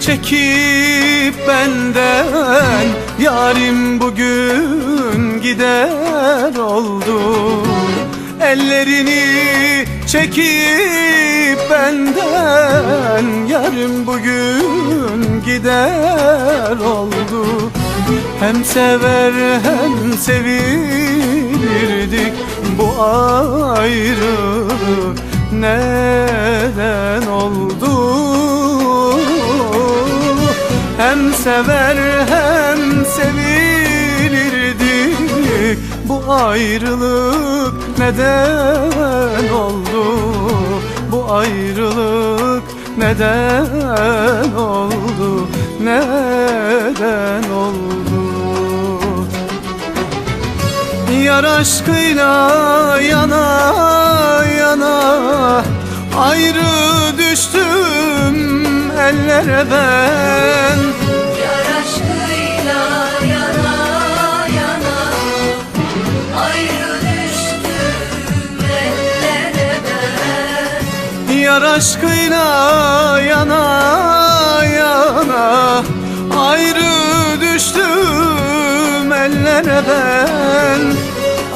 çekip benden Yarim bugün gider oldu. Ellerini çekip benden Yarım bugün gider oldu. Hem sever hem sevilirdik Bu ayrılık neden oldu? Hem sever hem sevilirdik Bu ayrılık neden oldu? Bu ayrılık neden oldu? Neden oldu Yar aşkıyla yana yana. Ayrı düştüm ellere ben. Yar aşkıyla yana yana. Ayrı düştüm ellere ben. Yar aşkıyla yana yana. Ayrı düştüm ellere ben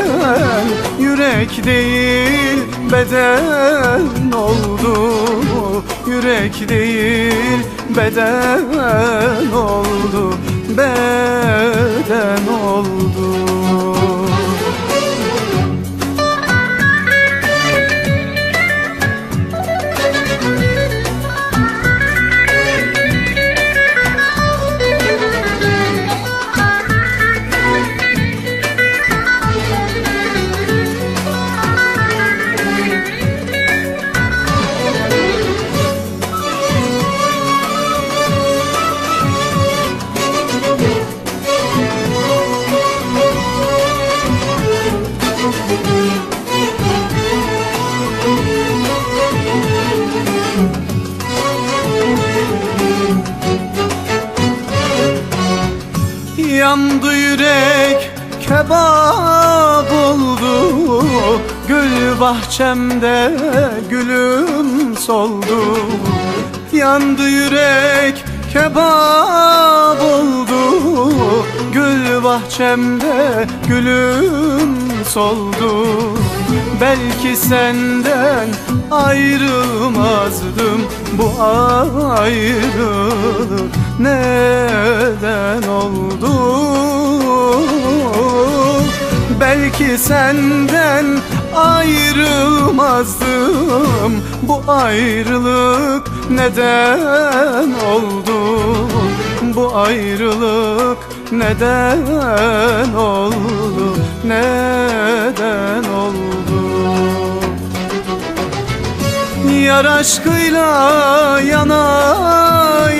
gezen Yürek değil beden oldu Yürek değil beden oldu Beden oldu Yandı yürek kebap oldu. Gül bahçemde gülüm soldu. Yandı yürek kebap oldu. Gül bahçemde gülüm soldu. Belki senden ayrılmazdım Bu ayrılık. Neden oldu Belki senden ayrılmazdım. Bu ayrılık neden oldu? Bu ayrılık neden oldu? Neden oldu? Yar aşkıyla yana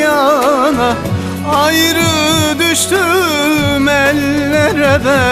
yana Ayrı düştüm ellere ben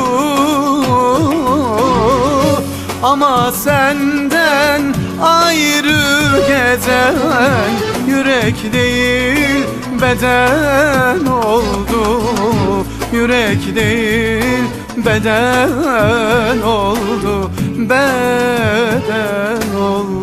ama senden ayrı gezen Yürek değil beden oldu. Yürek değil beden oldu Beden oldu